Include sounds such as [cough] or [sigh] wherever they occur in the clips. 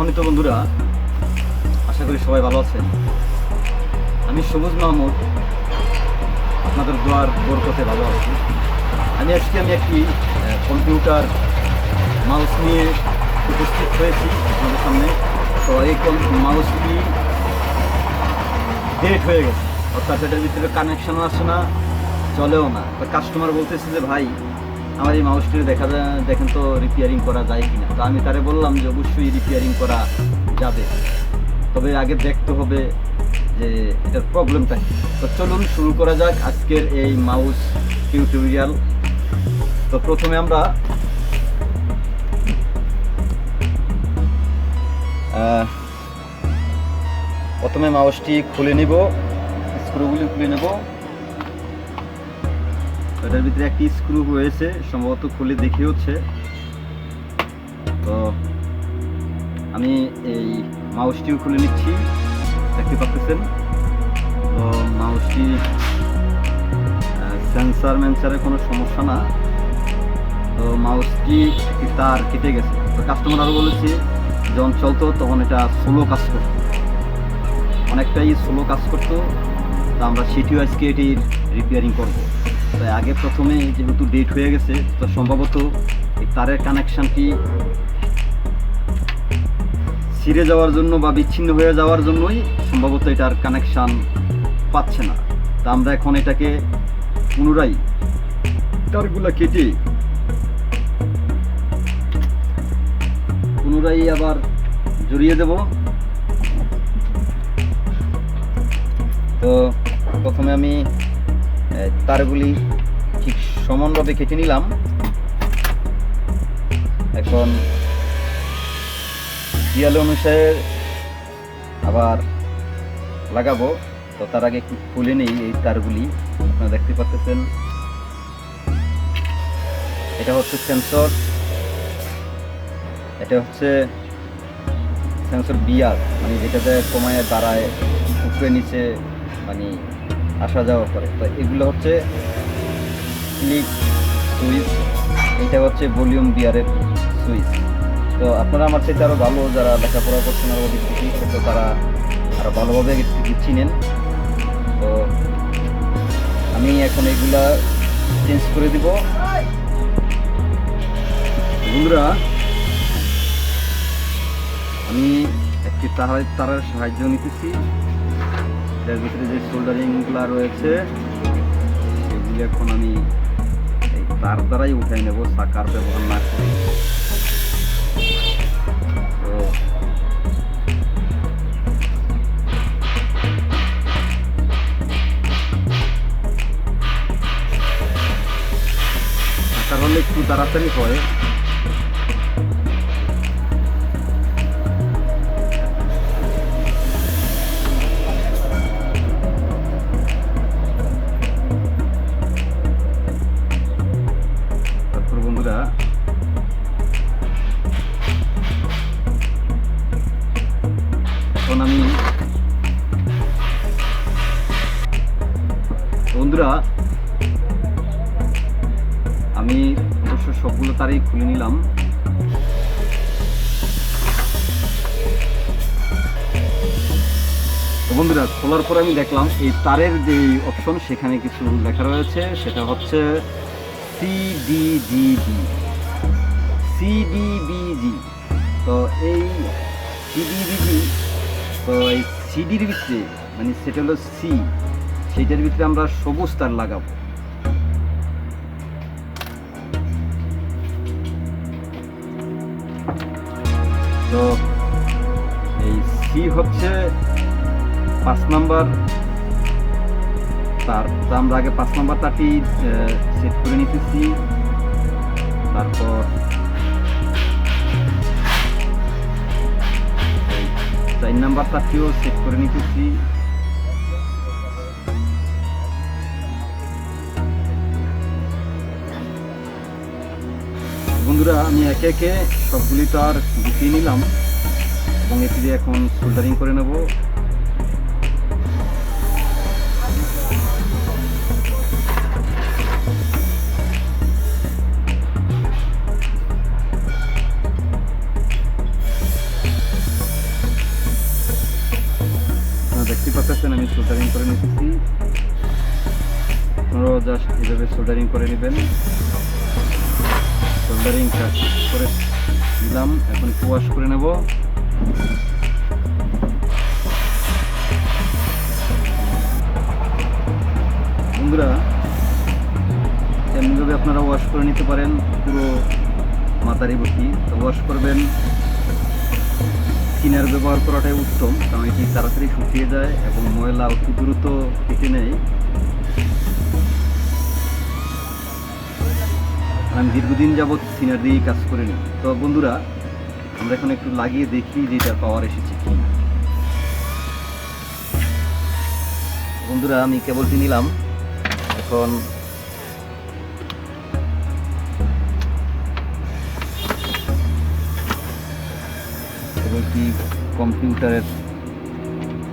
সম্মানিত বন্ধুরা, আশা করি সবাই ভালো আছেন। আমি সবুজ মাহমুদ, আপনাদের দোয়ার বরকতে ভালো আছি। আমি আজকে আমি একটি কম্পিউটার মাউস নিয়ে উপস্থিত হয়েছি আপনাদের সামনে। তো এই মাউসটি ডেট হয়ে গেছে। অর্থাৎ এটার ভিতরে কানেকশনও আসে না, চলেও না। তো কাস্টমার বলতেছে যে, ভাই আমার এই মাউসটি দেখা দেখেন তো রিপেয়ারিং করা যায় কিনা। তো আমি তারে বললাম যে অবশ্যই রিপেয়ারিং করা যাবে। তবে আগে দেখতে হবে যে এটার প্রবলেমটা কি। তো চলুন শুরু করা যাক আজকের এই মাউস টিউটোরিয়াল তো প্রথমে আমরা প্রথমে মাউসটি খুলে নিব স্ক্রুগুলি খুলে নেব। এটার ভিতরে একটি স্ক্রু হয়েছে, সম্ভবত খুলে দেখি হচ্ছে। তো আমি এই মাউসটিও খুলে নিচ্ছি, দেখতে পাচ্ছেন? তো মাউসটি সেন্সার মেন্সারের কোনো সমস্যা না। তো মাউসটি তার কেটে গেছে। তো কাস্টমার আরও বলেছে, যখন চলতো তখন এটা স্লো কাজ করতো। অনেকটাই স্লো কাজ করতো। তো আমরা সেটিও আজকে এটির রিপেয়ারিং করব। তাই আগে প্রথমে যেহেতু ডেট হয়ে গেছে, তো সম্ভবত এই তারের কানেকশানটি ছিঁড়ে যাওয়ার জন্য বা বিচ্ছিন্ন হয়ে যাওয়ার জন্যই সম্ভবত এটার কানেকশান পাচ্ছে না। তা আমরা এখন এটাকে পুনরায় তারগুলো কেটে পুনরায় আবার জড়িয়ে দেব। তো প্রথমে আমি তারগুলি ঠিক সমানভাবে কেটে নিলাম। এখন দিয়াল অনুসারে আবার লাগাবো। তো তার আগে একটু খুলে নেই এই তারগুলি। আপনারা দেখতে পাচ্ছেন। এটা হচ্ছে সেন্সর এটা হচ্ছে সেন্সর বিয়ার মানে যেটাতে কমায় দাঁড়ায় উপরে, নিচে মানে আসা যাওয়া করে। তো এগুলো হচ্ছে ক্লিক সুইচ এটা হচ্ছে ভলিউম বিয়ারের সুইচ তো আপনারা আমার সাথে আরও ভালো যারা লেখাপড়া করছেন আরও অভিজ্ঞতি তো তারা আরও ভালোভাবে চিনেন তো আমি এখন এগুলা চেঞ্জ করে দিব। বন্ধুরা, আমি একটি তার তারের সাহায্য নিতেছি। এর ভিতরে যে সোল্ডারিংগুলো রয়েছে, সেগুলি এখন আমি এই তার দ্বারাই উঠাই নেব, সাকার ব্যবহার না করে। তো সাকার একটু তাড়াতাড়ি হয়। বন্ধুরা, আমি অবশ্য সবগুলো তারই খুলে নিলাম। বন্ধুরা, খোলার পরে আমি দেখলাম এই তারের যে অপশন সেখানে কিছু লেখা রয়েছে, সেটা হচ্ছে সিডিজিবি সিডিবিজি তো এই সিডিবিজি তো এই সিডির ভিতরে মানে সেটা হলো সি সেটার ভিতরে আমরা সবুজ তার লাগাবো। তো এই সি হচ্ছে পাঁচ নাম্বার তার, তো আমরা আগে পাঁচ নাম্বার তারটি সেট করে নিতেছি। তারপর চার নাম্বার তারটিও সেট করে নিতেছি। বন্ধুরা, আমি একে একে সবগুলি তো আর গুছিয়ে নিলাম। এবং এটি দিয়ে এখন সোল্ডারিং করে নেব। করে নেব। বন্ধুরা এমনিভাবে আপনারা ওয়াশ করে নিতে পারেন, পুরো মাথারি বটি। তো ওয়াশ করবেন। কিনার ব্যবহার করাটাই উত্তম, কারণ এটি তাড়াতাড়ি শুকিয়ে যায় এবং ময়লা অতি দ্রুত কেটে নেয়। আমি দীর্ঘদিন যাবৎ সিনার দিয়েই কাজ করে নিই। তো বন্ধুরা আমরা এখন একটু লাগিয়ে দেখি যে এটার পাওয়ার এসেছে কি বন্ধুরা, আমি কেবলটি নিলাম। এখন কেবলটি কম্পিউটারের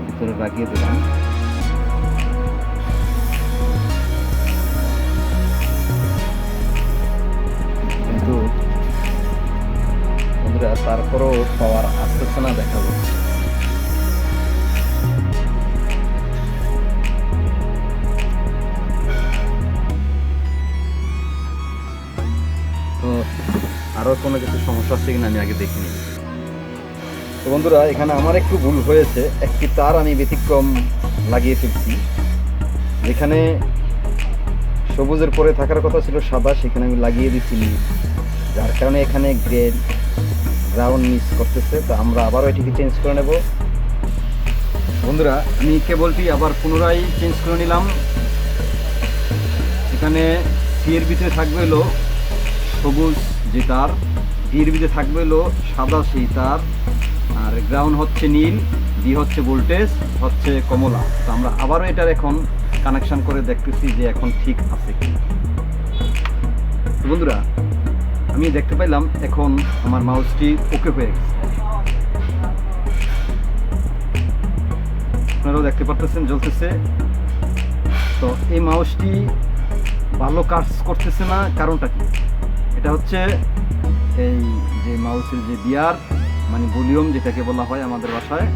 ভিতরে লাগিয়ে দিলাম। বন্ধুরা তারপরও পাওয়ার আসতেছে না দেখা তো আরও কোনো কিছু সমস্যা আছে কিনা আমি আগে দেখিনি। তো বন্ধুরা, এখানে আমার একটু ভুল হয়েছে। একটি তার আমি ব্যতিক্রম লাগিয়ে ফেলছি। যেখানে সবুজের পরে থাকার কথা ছিল সাদা, সেখানে আমি লাগিয়ে দিচ্ছি। যার কারণে এখানে গ্রেড গ্রাউন্ড মিস করতেছে, তো আমরা আবারও এটিকে চেঞ্জ করে নেব। বন্ধুরা, আমি কেবলটি আবার পুনরায় চেঞ্জ করে নিলাম। এখানে সি ভিতরে থাকবে হলো সবুজ যে তার ডি এর ভিতরে থাকবে হলো সাদা সেই তার, আর গ্রাউন্ড হচ্ছে নীল ডি হচ্ছে ভোল্টেজ হচ্ছে কমলা। তো আমরা আবারও এটার এখন কানেকশন করে দেখতেছি যে এখন ঠিক আছে বন্ধুরা আমি দেখতে পাইলাম এখন আমার মাউসটি ওকে হয়ে গেছে। আপনারাও দেখতে পারতেছেন, জ্বলতেছে। তো এই মাউসটি ভালো কাজ করতেছে না, কারণটা কি? এটা হচ্ছে এই যে মাউসের যে বিয়ার মানে ভলিউম যেটাকে বলা হয় আমাদের বাসায়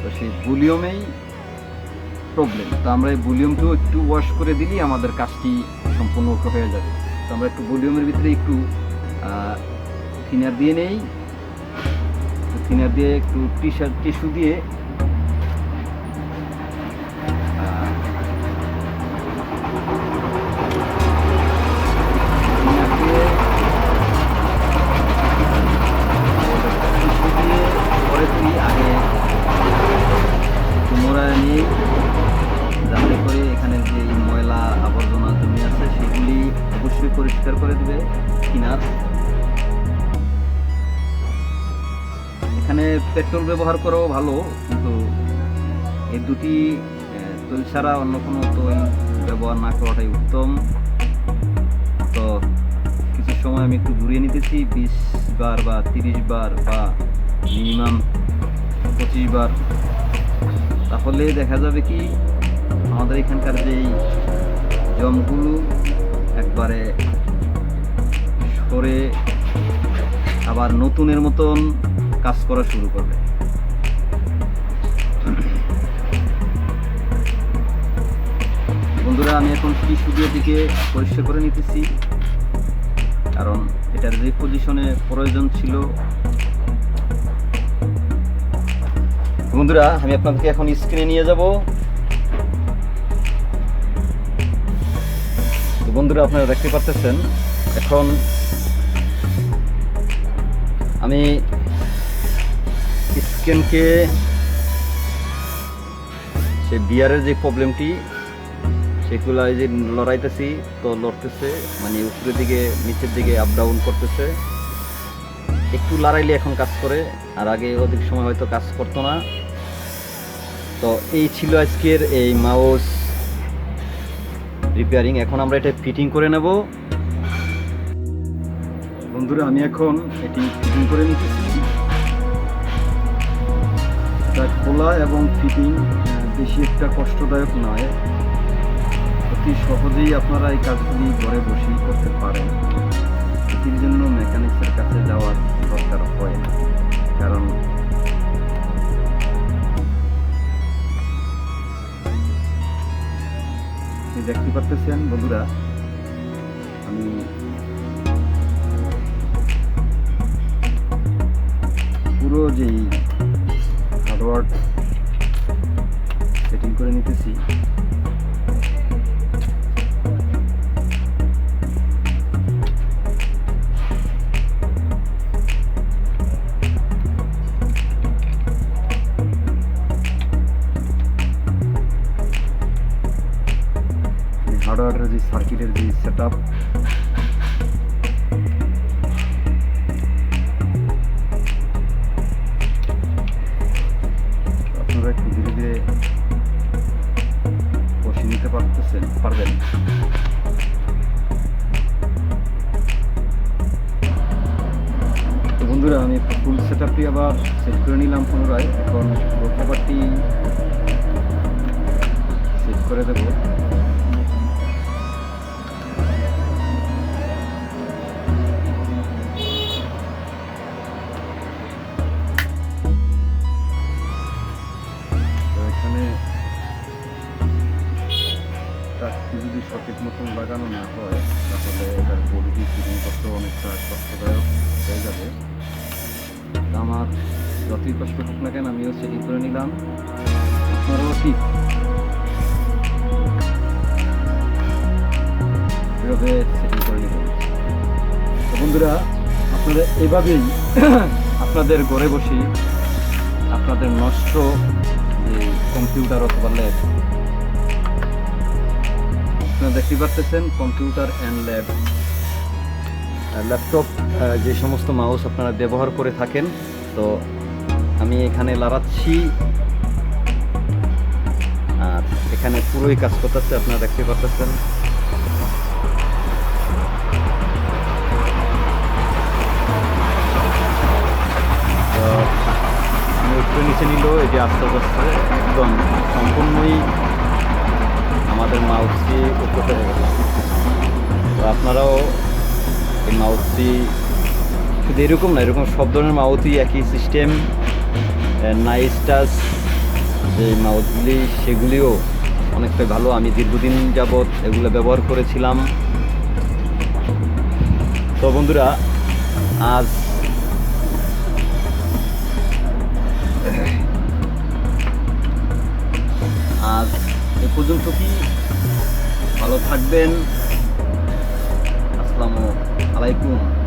তো সেই ভলিউমেই প্রবলেম তো আমরা এই ভলিউমটিও একটু ওয়াশ করে দিলেই আমাদের কাজটি সম্পূর্ণ হয়ে যাবে। তো আমরা একটু ভলিউমের ভিতরে একটু থিনার দিয়ে নেই। থিনার দিয়ে একটু টি শার্ট টিস্যু দিয়ে পরিষ্কার করে দেবে, কিনার। এখানে পেট্রোল ব্যবহার করাও ভালো, কিন্তু এই দুটি তৈল ছাড়া অন্য কোনো তৈল ব্যবহার না করাটাই উত্তম। তো কিছু সময় আমি একটু ঘুরিয়ে নিতেছি, বিশ বার বা তিরিশ বার বা মিনিমাম পঁচিশ বার। তাহলে দেখা যাবে কি, আমাদের এখানকার যেই জমগুলো একবারে সরে আবার নতুনের মতন কাজ করা শুরু করবে। বন্ধুরা, আমি এখন টিস্যু দিয়ে দিকে পরিষ্কার করে নিতেছি? কারণ এটার যে পজিশনে প্রয়োজন ছিল। বন্ধুরা, আমি আপনাদেরকে এখন স্ক্রিনে নিয়ে যাব। বন্ধুরা, আপনারা দেখতে পাচ্ছেন এখন আমি স্ক্যানকে সে বিয়ারের যে প্রবলেমটি, সেগুলো যে লড়াইতেছি, তো লড়তেছে মানে উপরের দিকে, নিচের দিকে আপ ডাউন করতেছে। একটু লড়াইলে এখন কাজ করে, আর আগে অধিক সময় হয়তো কাজ করতো না। তো এই ছিল আজকের এই মাউস রিপেয়ারিং। এখন আমরা এটা ফিটিং করে নেব। বন্ধুরা, আমি এখন এটি ফিটিং করে নিতেছি। এটা খোলা এবং ফিটিং বেশি একটা কষ্টদায়ক নয়। অতি সহজেই আপনারা এই কাজগুলি ঘরে বসেই করতে পারেন। এটির জন্য মেকানিক্সের কাছে যাওয়ার দরকার হয় না, কারণ দেখতে পারতেছেন বন্ধুরা, আমি পুরো যেই হার্ডওয়ার্ক সেটিং করে নিতেছি হার্ডওয়ারের যে সার্কিটের যে সেট আপ বন্ধুরা, আমি ফুল সেট আপটি আবার সেট করে নিলাম পুনরায়। এখন রক্ষাপাটটি সেট করে দেবো। যদি সঠিক মতন লাগানো না হয়, তাহলে এটার বডিটি ফিটিং করতে অনেকটা কষ্টদায়ক হয়ে যাবে। আমার যতই কষ্ট হোক না কেন, আমিও সেটিং করে নিলাম। আপনারাও ঠিক। এভাবে করে নিবেন বন্ধুরা, আপনারা এভাবেই [coughs] আপনাদের ঘরে বসেই আপনাদের নষ্ট যে কম্পিউটার অথবা ল্যাব আপনারা দেখতে পাচ্ছেন কম্পিউটার অ্যান্ড ল্যাব ল্যাপটপ যে সমস্ত মাউস আপনারা ব্যবহার করে থাকেন, তো আমি এখানে লাড়াচ্ছি আর এখানে পুরোই কাজ করতেছে, আপনারা দেখতে পাচ্ছেন আমি নিচে নিল এই যে আস্তে আস্তে একদম সম্পূর্ণই আমাদের মাউসটি উপরে হয়ে গেল তো আপনারাও এই মাউসটি শুধু এরকম না, এরকম সব ধরনের মাউসই একই সিস্টেম নাইস টাচ যে মাউসগুলি সেগুলিও অনেকটাই ভালো। আমি দীর্ঘদিন যাবৎ এগুলো ব্যবহার করেছিলাম। তো বন্ধুরা, আজ আজ এ পর্যন্ত কি? ভালো থাকবেন। আসসালামু আলাইকুম।